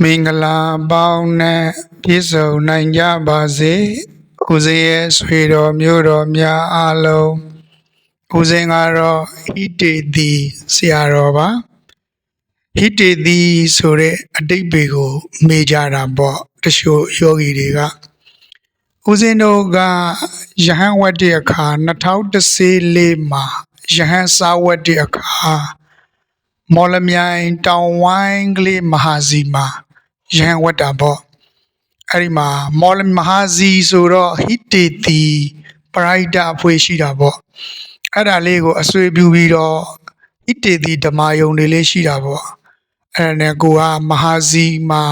မင်္ဂလာပေါင်းနဲ့ပြည့်စုံနိုင်ကြပါစေဦးဇင်းရဲ့ဆွေတော်မျိုးတော်များအားလုံးဦးဇင်းကတော့ဟိတေတိဆရာတော်ပါဟိတေတိဆိုတဲ့အတိတ်ဘေကို မေးကြတာပေါ့တချို့ယောဂီတွေကဦးဇင်းတို့ကယဟန်ဝတ်တဲ့အခါ2014မှာယဟန်စာဝတ်တဲ့အခါ မော်လမြိုင်တောင်ဝိုင်းကလေးမဟာစီမှာရဟန်းဝတ်တာပေါ့အဲ့ဒီမှာမော်လမဟာစီဆိုတော့ဟိတေတီပရိုက်တာအဖွဲ့ရှိတာပေါ့အဲ့ဒါလေးကိုအဆွေပြုပြီးတော့ဟိတေတီဓမ္မယုံတွေလေးရှိတာပေါ့အဲ့ဒါနဲ့ကိုကမဟာစီမှာ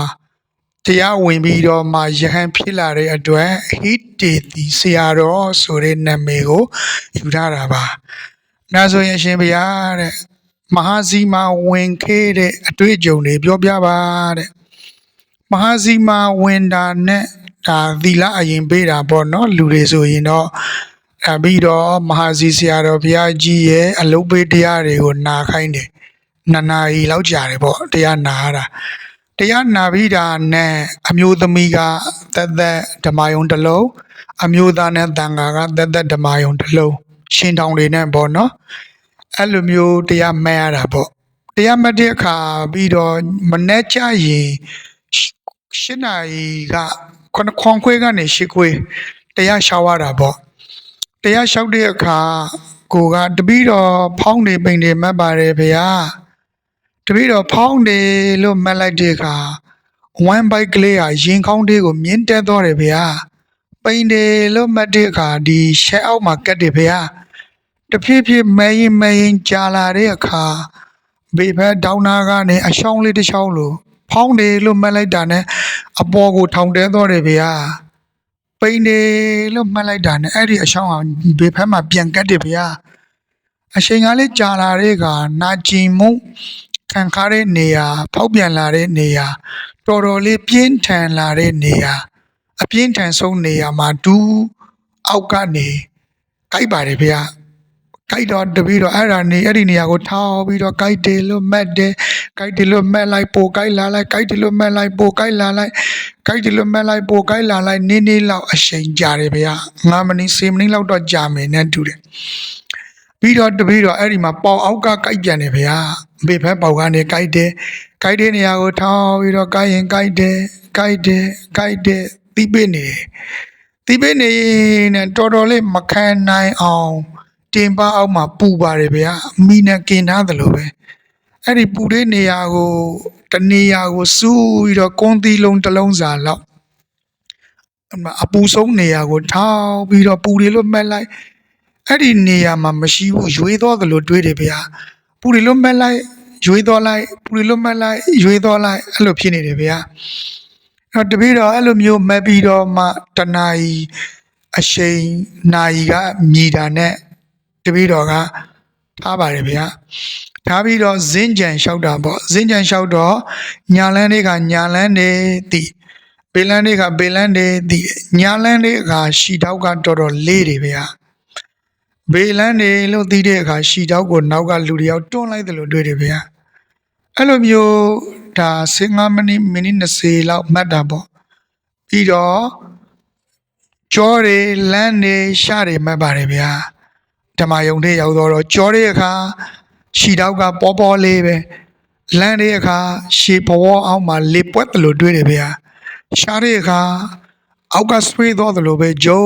တရားဝင်ပြီးတော့မှယဟန်ဖြစ်လာတဲ့အတွက်ဟိတေတီဆရာတော်ဆိုတဲ့နာမည်ကိုယူထားတာပါဒါဆိုရင်အရှင်ဘုရားတဲ့ မဟာစီမာဝင်ခဲ့တဲ့အတွေ့အကြုံတွေပြောပြပါတဲ့မဟာစီမာဝင်တာနဲ့ဒါသီလအရင်ပေးတာပေါ့နော်လူတွေဆိုရင်တော့အဲပြီးတော့မဟာစီဆရာတော်ဘုရားကြီးရဲ့အလုတ်ပေးတရားတွေကိုနာခိုင်းတယ်နှစ်နာရီလောက်ကြာတယ်ပေါ့တရားနာရတာတရားနာပြီးတာနဲ့အမျိုးသမီးကသက်သက်ဓမ္မယုံတစ်လုံးအမျိုးသားနဲ့တန်ဃာကသက်သက်ဓမ္မယုံတစ်လုံးရှင်တောင်တွေနဲ့ပေါ့နော် အဲ့လိုမျိုးတရားမှတ်ရတာပေါ့တရားမှတ်တဲ့အခါပြီးတော့မနေ့ကျရင်ရှင်းနာရီကခွန်ခွန်ခွေးကနေရှစ်ခွေးတရားရှောက်ရတာပေါ့တရားရှောက်တဲ့အခါကိုကတပီတော့ဖောင်းနေပိန်နေမှတ်ပါတယ်ဗျာတပီတော့ဖောင်းနေလို့မှတ်လိုက်တဲ့အခါဝမ်ဘိုက်ကလေးကရင်ခေါင်းလေးကိုမြင်းတက်သွားတယ်ဗျာပိန်တယ်လို့မှတ်တဲ့အခါဒီရှက်အောက်မှာကတ်တယ်ဗျာ တဖြည်းဖြည်းမဲရင်မဲရင်ကြာလာတဲ့အခါဘေဘက်ဒေါင်းနာကနေအရှောင်းလေးတစ်ချောင်းလို့ဖောင်းတယ်လို့မှတ်လိုက်တာနဲ့အပေါ်ကိုထောင်တဲတော့တယ်ဗျာပိန်တယ်လို့မှတ်လိုက်တာနဲ့အဲ့ဒီအရှောင်းကဘေဘက်မှာပြန်ကတ်တယ်ဗျာအချိန်ကလေးကြာလာတဲ့အခါနာကျင်မှုခံခါတဲ့နေရာ ဖောက်ပြန်လာတဲ့နေရာတော်တော်လေးပြင်းထန်လာတဲ့နေရာအပြင်းထန်ဆုံးနေရာမှာဒူးအောက်ကနေကြိုက်ပါတယ်ဗျာ ကြိုက်တော့တပီတော့အဲ့ဒါနေအဲ့ဒီနေရာကိုထောက်ပြီးတော့ကြိုက်တယ်လို့မှတ်တယ်ကြိုက်တယ်လို့မှတ်လိုက်ပိုကြိုက်လာလိုက်ကြိုက်တယ်လို့မှတ်လိုက်ပိုကြိုက်လာလိုက်ကြိုက်တယ်လို့မှတ်လိုက်ပိုကြိုက်လာလိုက်နင်းနေလောက်အချိန်ကြာတယ်ဗျာ9မိနစ်10မိနစ်လောက်တော့ကြာမယ်နဲ့တူတယ်ပြီးတော့တပီတော့အဲ့ဒီမှာပေါင်အောက်ကကြိုက်ပြန်တယ်ဗျာဘေဖက်ပေါင်ကနေကြိုက်တယ်ကြိုက်တဲ့နေရာကိုထောက်ပြီးတော့ကြိုက်ရင်ကြိုက်တယ်ကြိုက်တယ်ကြိုက်တယ်သိပိနေတယ်သိပိနေနဲ့တော်တော်လေးမခံနိုင်အောင် တင်ပအောက်မှာပူပါတယ်ဗျာမိနဲ့กินထားသလိုပဲအဲ့ဒီပူတဲ့နေရာကိုတနေရာကိုစူးပြီးတော့ကွန်သီလုံးတစ်လုံးစာလောက်အမအပူဆုံးနေရာကိုထောက်ပြီးတော့ပူတယ်လို့မှတ်လိုက်အဲ့ဒီနေရာမှာမရှိဘူးရွေးတော့သလိုတွေးတယ်ဗျာပူတယ်လို့မှတ်လိုက်ရွေးတော့လိုက်ပူတယ်လို့မှတ်လိုက်ရွေးတော့လိုက်အဲ့လိုဖြစ်နေတယ်ဗျာအဲ့တော့တပည့်တော်အဲ့လိုမျိုးမှတ်ပြီးတော့မှတနာရီအရှိန်နာရီကမြည်တာနဲ့ တပည့်တော်ကထားပါတယ်ဗျာထားပြီးတော့ဇင်းကြံလျှောက်တာပေါ့ဇင်းကြံလျှောက်တော့ညာလန်းတွေကညာလန်းတွေတည်ဘေးလန်းတွေကဘေးလန်းတွေတည်ညာလန်းတွေကရှီတောက်ကတော်တော်လေးတွေဗျာဘေးလန်းတွေလို့သိတဲ့အခါရှီတောက်ကိုနောက်ကလူတယောက်တွန်းလိုက်တယ်လို့တွေ့တယ်ဗျာအဲ့လိုမျိုးဒါ15မိနစ်မိနစ်20လောက်မှတ်တာပေါ့ပြီးတော့ကြောတွေလမ်းတွေရှာတွေမှတ်ပါတယ်ဗျာ ဓမ္မယုံတွေရောက်တော့ကြောတွေအခါရှီတောက်ကပေါ်ပေါ်လေးပဲလမ်းတွေအခါရှီဘဝအောင်မှာလေပွက်တယ်လို့တွေးတယ်ဗျာရှာတွေအခါအောက်ကဆွေးတော့တယ်လို့ပဲဂျုံ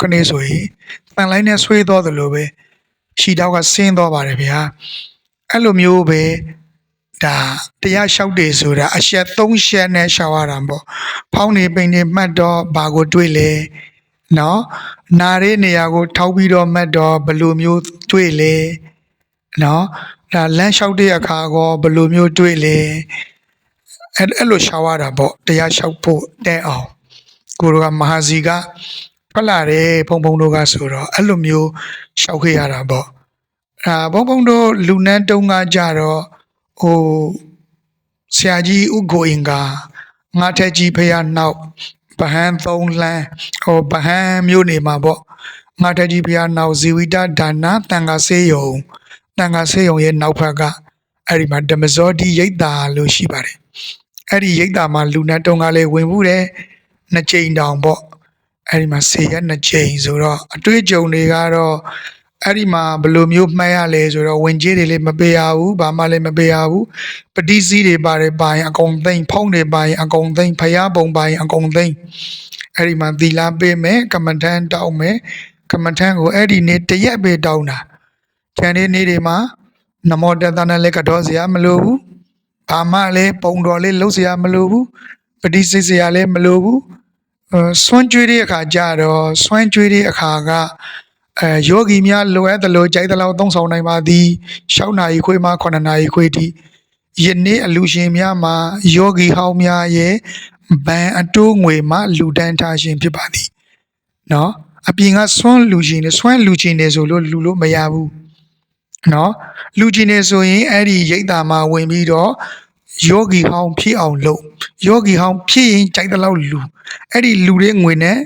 ခနေဆိုရင်တန်လိုင်းနဲ့ဆွေးတော့တယ်လို့ပဲရှီတောက်ကဆင်းတော့ပါတယ်ဗျာအဲ့လိုမျိုးပဲဒါတရားလျှောက်တယ်ဆိုတာအရှက်၃ရှက်နဲ့ရှောက်ရတာပေါ့ဖောင်းနေပိန်နေမှတ်တော့ဘာကိုတွေးလဲ နော်နာတဲ့နေရာကိုထောက်ပြီးတော့မှတ်တော့ဘယ်လိုမျိုးတွေ့လဲနော်ဒါလမ်းလျှောက်တဲ့အခါကောဘယ်လိုမျိုးတွေ့လဲအဲ့အဲ့လိုရှောက်ရတာပေါ့တရားလျှောက်ဖို့တဲ့အောင်ကိုတို့ကမဟာစီကထွက်လာတယ်ဘုံဘုံတို့ကဆိုတော့အဲ့လိုမျိုးရှောက်ခဲ့ရတာပေါ့အာဘုံဘုံတို့လူနန်းတုံးကကြတော့ဟိုဆရာကြီးဥကိုအင်္ဂါငါထက်ကြီးဖះနောက် ဗဟန်းသုံးလမ်းဟိုဗဟန်းမြို့နေမှာပေါ့ငါတကြီးဘုရားနောက်ဇီဝိတဒါနာတန်ခါဆေးယုံတန်ခါဆေးယုံရဲ့နောက်ဘက်ကအဲ့ဒီမှာဓမ္မဇောတိရိတ်တာလို့ရှိပါတယ်အဲ့ဒီရိတ်တာမှာလူနဲ့တုံကလေးဝင်မှုတယ်နှစ်ကြိမ်တောင်ပေါ့အဲ့ဒီမှာဆေရက်နှစ်ကြိမ်ဆိုတော့အတွေ့အကြုံတွေကတော့ အဲ့ဒီမှာဘယ်လိုမျိုးမှတ်ရလဲဆိုတော့ဝင်ကြီးတွေလည်းမပေးရဘူးဘာမှလည်းမပေးရဘူးပတိစည်းတွေပါတယ်ပါရင်အကုန်သိမ့်ဖုံးတွေပါရင်အကုန်သိမ့်ဖျားပုံပါရင်အကုန်သိမ့်အဲ့ဒီမှာသီလာပေးမယ်ကမ္မထန်တောင်းမယ်ကမ္မထန်ကိုအဲ့ဒီနေ့တရက်ပဲတောင်းတာကျန်တဲ့နေ့တွေမှာနမောတတနာလည်းကတော့စရာမလိုဘူးဘာမှလည်းပုံတော်လေးလှုပ်စရာမလိုဘူးပฏิစိတ်စရာလည်းမလိုဘူးအဲဆွမ်းကြွေးတဲ့အခါကျတော့ဆွမ်းကြွေးတဲ့အခါက အဲယောဂီများလိုအပ်တယ်လို့ကြိုက်တယ်လို့သုံးဆောင်နိုင်ပါသည်6နာရီခွေးမှ9နာရီခွေးထိယနေ့အလူရှင်များမှာယောဂီဟောင်းများရဲ့ဗန်အတိုးငွေမှလူတန်းထားခြင်းဖြစ်ပါသည်နော်အပြင်ကဆွမ်းလူရှင်နဲ့ဆွမ်းလူချင်းနေဆိုလို့လူလို့မရဘူးနော်လူချင်းနေဆိုရင်အဲ့ဒီရိတ်တာမှာဝင်ပြီးတော့ယောဂီဟောင်းဖြစ်အောင်လုပ်ယောဂီဟောင်းဖြစ်ရင်ကြိုက်တဲ့လောက်လူအဲ့ဒီလူတဲ့ငွေနဲ့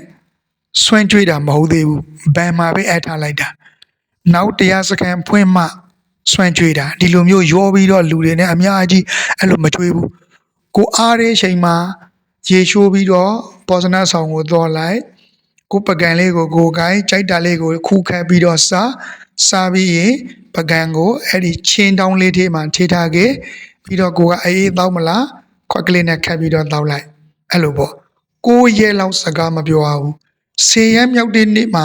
ဆွန့်ကြွေးတာမဟုတ်သေးဘူးဘန်မှာပဲအပ်ထားလိုက်တာနောက်တရားစခန်းဖွင့်မှဆွန့်ကြွေးတာဒီလိုမျိုးရောပြီးတော့လူတွေနဲ့အများကြီးအဲ့လိုမကြွေးဘူးကိုအားတဲ့ချိန်မှာရေချိုးပြီးတော့ပေါ်စနာဆောင်ကိုသွားလိုက်ကိုပကံလေးကိုကိုကိုင်းကြိုက်တာလေးကိုခူးခတ်ပြီးတော့စားစားပြီးရင်ပကံကိုအဲ့ဒီချင်းတောင်းလေးထဲမှာထေးထားခဲ့ပြီးတော့ကိုကအေးအေးတောက်မလားခွက်ကလေးနဲ့ခတ်ပြီးတော့တောက်လိုက်အဲ့လိုပေါ့ကိုရဲလောက်စကားမပြောရဘူး ဆေးရမ်းမြောက်တဲ့နေ့မှာ